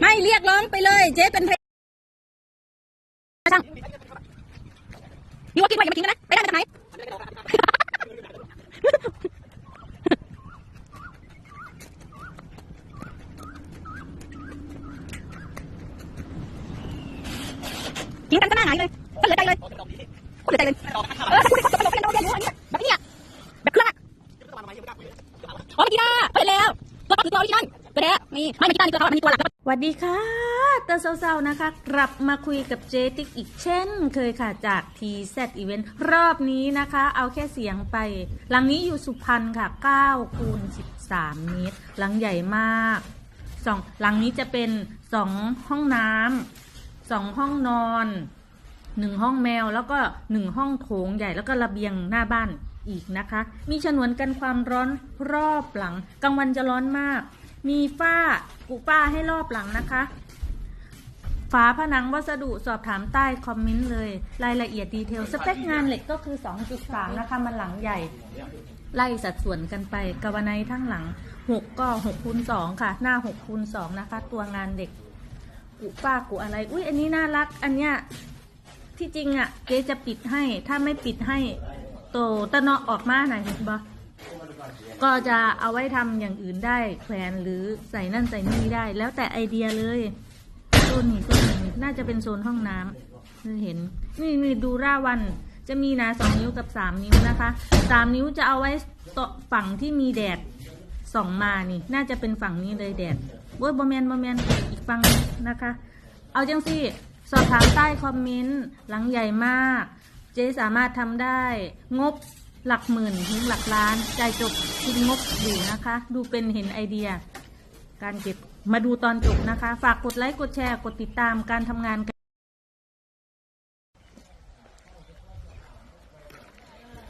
ไม่เรียกร้องไปเลย เจ๊เป็นพยช่างอยู่ว่ากินไว้อย่ามาทิ้งกันนะ ไปได้มาจากไหนทิ้งกันก็หน้าหงายเลยก็เหลือใจเลยก็เหลือใจเลย ไม่ม่กีฬานี่ตัวเขามันมีตัวหลักสวัสดีค่ะตอร์เซาๆนะคะ กลับมาคุยกับเจติกอีกเช่น เคยค่ะจาก TZ Event รอบนี้นะคะ เอาแค่เสียงไป หลังนี้อยู่สุพรรณค่ะ9คูณ13เมตร หลังใหญ่มากสองหลังนี้จะเป็นสองห้องน้ำสองห้องนอนหนึ่งห้องแมวแล้วก็หนึ่งห้องโถงใหญ่แล้วก็ระเบียงหน้าบ้านอีกนะคะ มีฉนวนกันความร้อนรอบหลังกลางวันจะร้อนมาก มีฝ้ากุฝ้าให้รอบหลังนะคะ ฝาผนังวัสดุสอบถามใต้คอมเมนต์เลย รายละเอียดดีเทล สเปคงานเหล็กก็คือ 2.3 นะคะ มันหลังใหญ่ ไล่สัดส่วนกันไปกาวไนทั้งหลัง 6 ก็6คูณ2ค่ะ หน้า6คูณ2นะคะ ตัวงานเด็ก กุฝ้ากุอะไร อุ้ยอันนี้น่ารัก อันเนี้ยที่จริงอะ่ะเจจะปิดให้ ถ้าไม่ปิดให้ โตตะเนาะออกมาหน่อยเห็นปะ ก็จะเอาไว้ทำอย่างอื่นได้แขวนหรือใส่นั่นใส่นี่ได้ แล้วแต่ไอเดียเลยโซนนี้โซนนี้น่าจะเป็นโซนห้องน้ำเห็น นี่นี่ดูร่าวันจะมีนาสองนิ้วกับสามนิ้วนะคะสามนิ้วจะเอาไว้ตฝั่งที่มีแดดส่องมานี่ น่าจะเป็นฝั่งนี้เลยแดดโว้ยบอแมนบอแมนอีกฝั่งนะคะ เอาจังสิสอบถามใต้คอมเมนต์หลังใหญ่มาก เจ๊สามารถทำได้งบ หลักหมื่นถึงหลักล้านจ่ายจบคิดงบอยู่นะคะ ดูเป็นเห็นไอเดีย การเก็บมาดูตอนจบนะคะ ฝากกดไลค์กดแชร์กดติดตามการทำงานกัน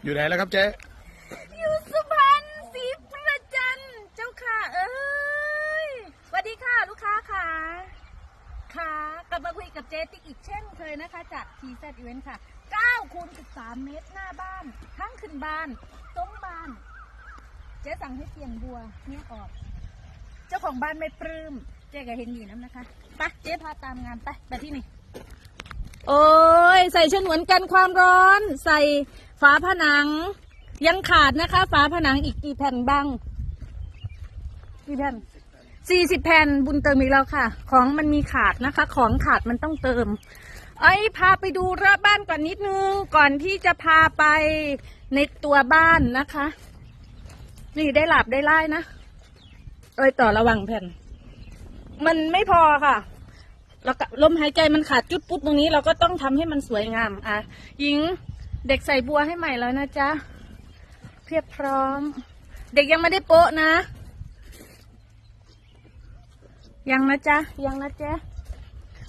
อยู่ไหนแล้วครับเจ๊อยู่สุพรรณศรีประจันทร์เจ้าค่ะ เอ้ยสวัสดีค่ะลูกค้าค่ะค่ะ กลับมาคุยกับเจติ๊กอีกเช่นเคยนะคะ จาก TZ Event ค่ะ 9คูณ13 เมตรหน้าบ้านทั้งขึ้นบ้านต้งบ้าน เจ๊สั่งให้เสียงบัวเนี่ยออก เจ้าของบ้านไม่ปลื้ม เจ๊ก็เห็นอยู่น้ำนะคะไปเจ๊พาตามงานไปไปที่นี่ โอ้ยใส่ฉนวนกันความร้อน ใส่ฝาผนัง ยังขาดนะคะ ฝาผนังอีกกี่แผ่นบ้างกี่แผ่นสี่สิบแผ่นบุญเติมอีกแล้วค่ะ ของมันมีขาดนะคะ ของขาดมันต้องเติม ไอ้ยพาไปดูรอบบ้านก่อนนิดนึง ก่อนที่จะพาไปในตัวบ้านนะคะ นี่ได้หลับได้ไล่นะเอ้ยต่อระวังแผ่น มันไม่พอค่ะแล้วก็ลมหายใจมันขาดจุดปุ๊บตรงนี้ เราก็ต้องทำให้มันสวยงาม อะหญิงเด็กใส่บัวให้ใหม่แล้วนะจ๊ะเพียบพร้อม เด็กยังไม่ได้โปะนะ ยังนะจ๊ะยังนะจ๊ะ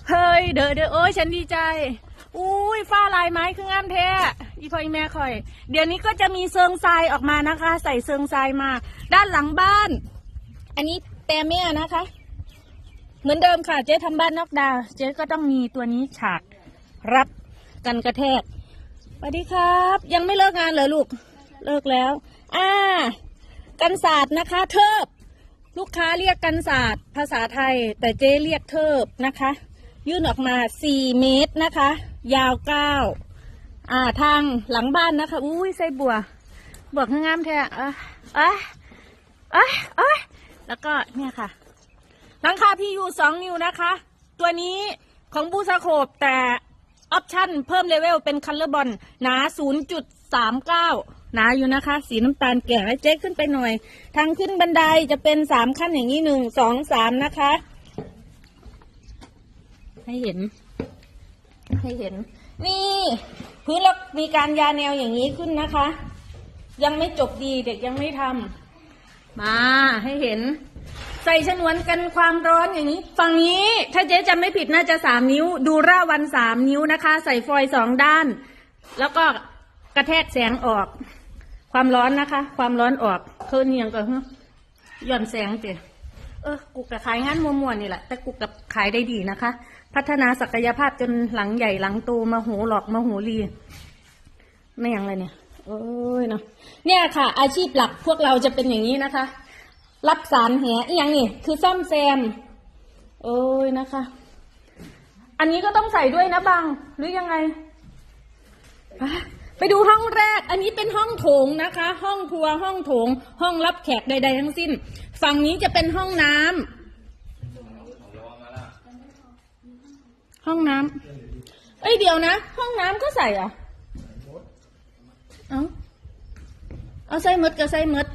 เฮ้ยเด้อเด้อโอ้ยฉันดีใจ อุ้ยฝ้าลายไม้คืองามแท้อีพออีแม่คอย เดี๋ยวนี้ก็จะมีเซิงทรายออกมานะคะ ใส่เซิงทรายมา ด้านหลังบ้าน อันนี้แต่แม่นะคะ เหมือนเดิมค่ะ เจ๊ทำบ้านนอกดาว เจ๊ก็ต้องมีตัวนี้ฉากรับกันกระแทกสวัสดีครับ ยังไม่เลิกงานเหรอลูก เลิกแล้ว อ่า กันศาสตร์นะคะ เทิบ ลูกค้าเรียกกันศาสตร์ภาษาไทย แต่เจ๊เรียกเทิบนะคะ ยื่นออกมา4เมตรนะคะ ยาว9อ่าทางหลังบ้านนะคะ อุ้ยใส่บัวบอกงามแท้อะอ้ยเอ้ยเอ้ยแล้วก็เนี่ยค่ะหลังคาพี่อยู่สองนิ้วนะคะ ตัวนี้ของบูซาโคบแต่ออปชั่นเพิ่มเลเวลเป็นคัลเลอร์บอลหนา 0.39 หนาอยู่นะคะ สีน้ำตาลแก่ให้เจ๊ขึ้นไปหน่อย ทางขึ้นบันไดจะเป็นสามขั้นอย่างนี้หนึ่งสองสามนะคะ ให้เห็น ให้เห็น นี่พื้นเรามีการยาแนวอย่างนี้ขึ้นนะคะ ยังไม่จบดีเด็กยังไม่ทำมาให้เห็น ใส่ฉนวนกันความร้อนอย่างนี้ ฝั่งนี้ถ้าเจ๊จำไม่ผิดน่าจะสามนิ้ว ดูร่าวันสามนิ้วนะคะ ใส่ฟอยสองด้าน แล้วก็กระแทกแสงออก ความร้อนนะคะ ความร้อนออกเคืนเนียงก็ฮึย่อนแสงเจเออกูกับขายงานมัวๆนี่แหละ แต่กูกับขายได้ดีนะคะ พัฒนาศักยภาพจนหลังใหญ่หลังโตมาโหหลอกมาโหรีไม่ยังเลยเนี่ยโอ้ยเนาะเนี่ยค่ะ อาชีพหลักพวกเราจะเป็นอย่างนี้นะคะ รับสารแหอีหยังนี่คือซ่อมแซมโอ้ยนะคะ อันนี้ก็ต้องใส่ด้วยนะบังหรือยังไงไปดูห้องแรก อันนี้เป็นห้องโถงนะคะ ห้องครัวห้องโถง ห้องรับแขกใด ๆ ทั้งสิ้น ฝั่งนี้จะเป็นห้องน้ำ ห้องน้ำเอ้ยเดี๋ยวนะ ห้องน้ำก็ใส่เหรอะเอาเอาใส่หมดก็ใส่หมด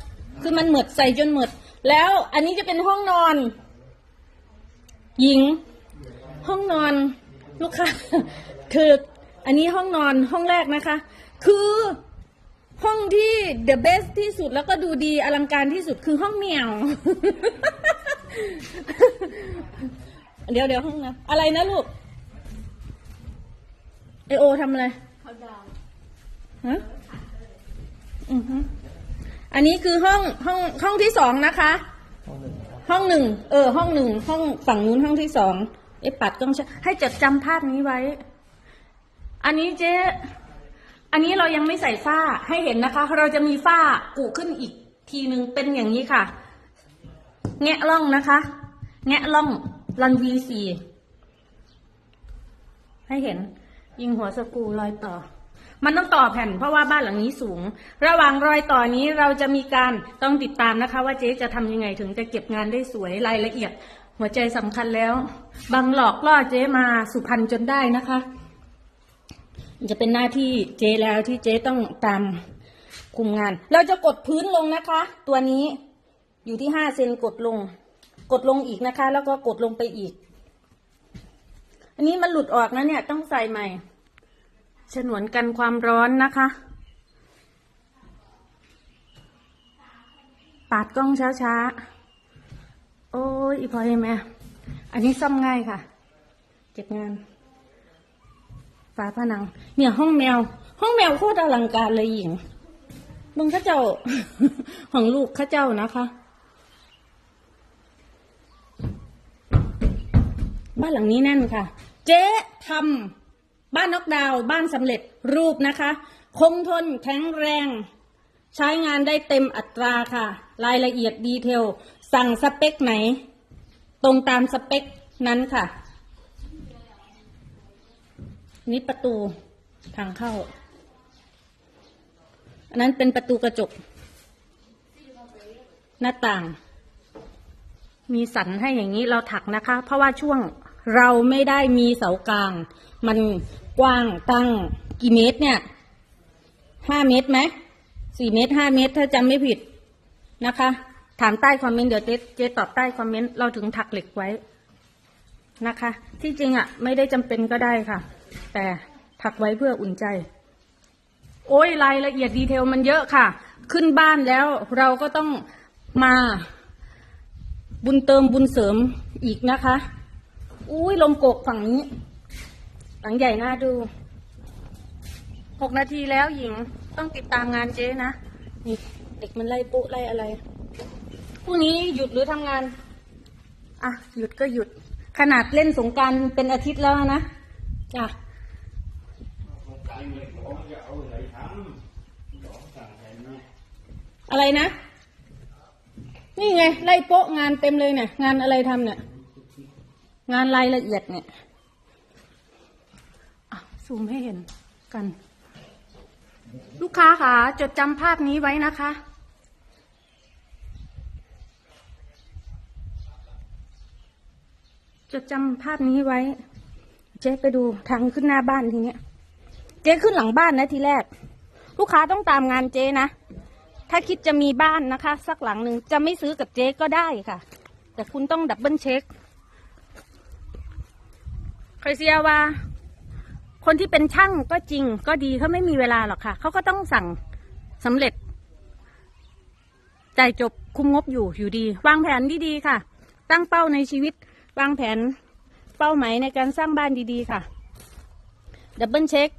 คือมันหมดใส่จนหมด แล้วอันนี้จะเป็นห้องนอน หญิง ห้องนอนลูกค้าคืออันนี้ห้องนอนห้องแรกนะคะ คือห้องที่ the best ที่สุดแล้วก็ดูดีอลังการที่สุดคือห้องเหมียว เดี๋ยวเดี๋ยวห้องนะ อะไรนะลูก ไอโอทำอะไรฮะอือฮึอันนี้คือห้องห้องห้องที่สองนะคะห้องหนึ่งเออ ห้องหนึ่งห้องฝั่งนู้นห้องที่สองไอ้ปัดต้องใช้ให้จดจำภาพนี้ไว้ อันนี้เจ๊อันนี้เรายังไม่ใส่ฝ้าให้เห็นนะคะ เราจะมีฝ้ากุขึ้นอีกทีหนึ่งเป็นอย่างนี้ค่ะ แงะล่องนะคะ แงะล่องรันวีสีให้เห็น ยิงหัวสกูรอยต่อ มันต้องต่อแผ่นเพราะว่าบ้านหลังนี้สูง ระหว่างรอยต่อนี้เราจะมีการต้องติดตามนะคะ ว่าเจ๊จะทำยังไงถึงจะเก็บงานได้สวยรายละเอียด หัวใจสำคัญแล้ว บางหลอกล่อเจ๊มาสุพรรณจนได้นะคะ จะเป็นหน้าที่เจ๊แล้วที่เจ๊ต้องตามคุมงาน เราจะกดพื้นลงนะคะ ตัวนี้อยู่ที่ห้าเซนกดลง กดลงอีกนะคะ แล้วก็กดลงไปอีก อันนี้มันหลุดออกนะเนี่ยต้องใส่ใหม่ ฉนวนกันความร้อนนะคะ ปาดกล้องช้าๆ โอ้ยอีพอเห็นไหมอันนี้ซ่อมง่ายค่ะ เก็บงาน ฝาผนัง เนี่ยห้องแมว ห้องแมวโคตรอลังการเลยหญิงมึงข้าเจ้าของลูกข้าเจ้านะคะบ้านหลังนี้แน่นค่ะ เจ๊ทำบ้านนอกดาวน์บ้านสำเร็จรูปนะคะ คงทนแข็งแรง ใช้งานได้เต็มอัตราค่ะ รายละเอียดดีเทล สั่งสเปคไหน ตรงตามสเปคนั้นค่ะ นี่ประตูทางเข้า อันนั้นเป็นประตูกระจก หน้าต่าง มีสันให้อย่างนี้เราถักนะคะ เพราะว่าช่วง เราไม่ได้มีเสากลาง มันกว้างตั้งกี่เมตรเนี่ยห้าเมตรไหมสี่เมตรห้าเมตร ถ้าจำไม่ผิดนะคะ ถามใต้คอมเมนต์เดี๋ยวเจ๊เจ๊ตอบใต้คอมเมนต์เราถึงถักเหล็กไว้นะคะ ที่จริงอะ่ะ ไม่ได้จำเป็นก็ได้ค่ะ แต่ถักไว้เพื่ออุ่นใจ โอ้ยรายละเอียดดีเทลมันเยอะค่ะ ขึ้นบ้านแล้วเราก็ต้องมาบุญเติมบุญเสริมอีกนะคะ อุ้ยลมโกกฝั่งนี้หลังใหญ่น่าดู หกนาทีแล้วหญิงต้องติดตามงานเจ๊นะ นี่เด็กมันไล่ปุ๊ไล่อะไร พรุ่งนี้หยุดหรือทำงาน อะ หยุดก็หยุด ขนาดเล่นสงการเป็นอาทิตย์แล้วนะ จ้ะอะไรนะ นี่ไง ไล่โป๊ะงานเต็มเลยเนี่ย งานอะไรทำเนี่ย งานรายละเอียดเนี่ยซูมให้เห็นกัน ลูกค้าค่ะ จดจำภาพนี้ไว้นะคะ จดจำภาพนี้ไว้ เจ๊ไปดูทางขึ้นหน้าบ้านทีเนี้ย เจ๊ขึ้นหลังบ้านนะทีแรก ลูกค้าต้องตามงานเจ๊นะ ถ้าคิดจะมีบ้านนะคะ สักหลังหนึ่งจะไม่ซื้อกับเจ๊ก็ได้ค่ะ แต่คุณต้องดับเบิลเช็ค คยเสียว่า คนที่เป็นช่างก็จริงก็ดีเขาไม่มีเวลาหรอกค่ะ เขาก็ต้องสั่งสำเร็จจ่ายจบคุมงบอยู่อยู่ดี วางแผนดีๆค่ะ ตั้งเป้าในชีวิต วางแผนเป้าหมายในการสร้างบ้านดีๆค่ะดับเบิลเช็ค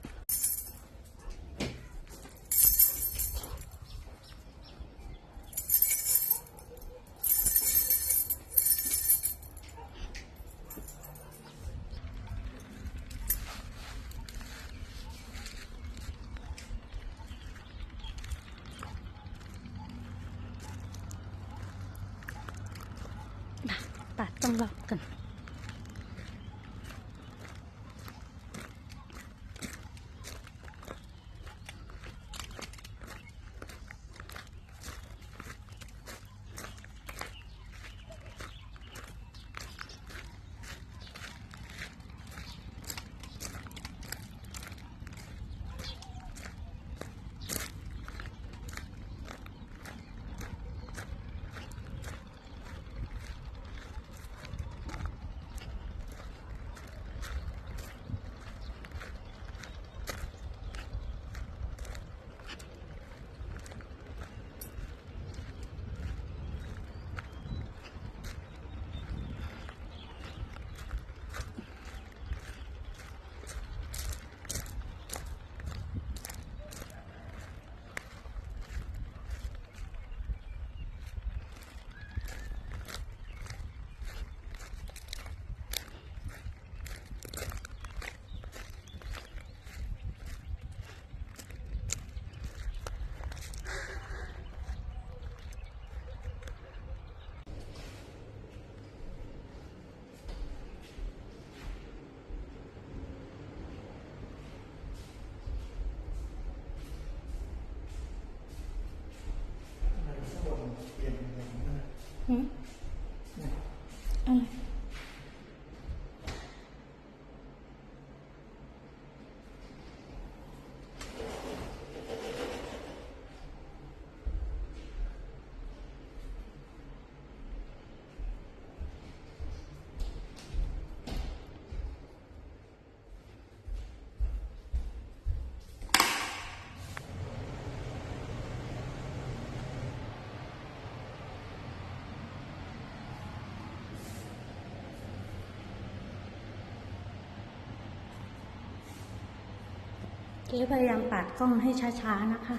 เจ๊พยายามปาดกล้องให้ช้าๆนะคะ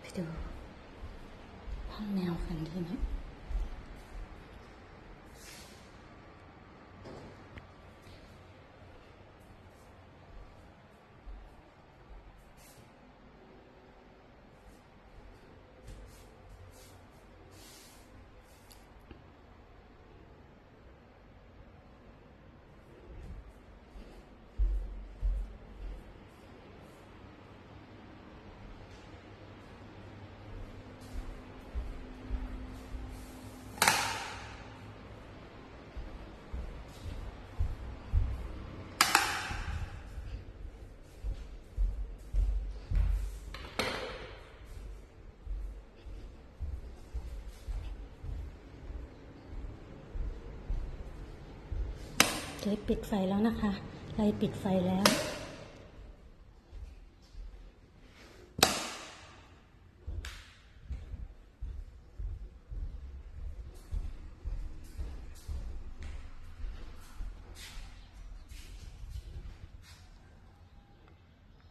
ไปดูห้องแนวกันทีนี้ ลิปปิดไฟแล้วนะคะไลปิดไฟแล้ว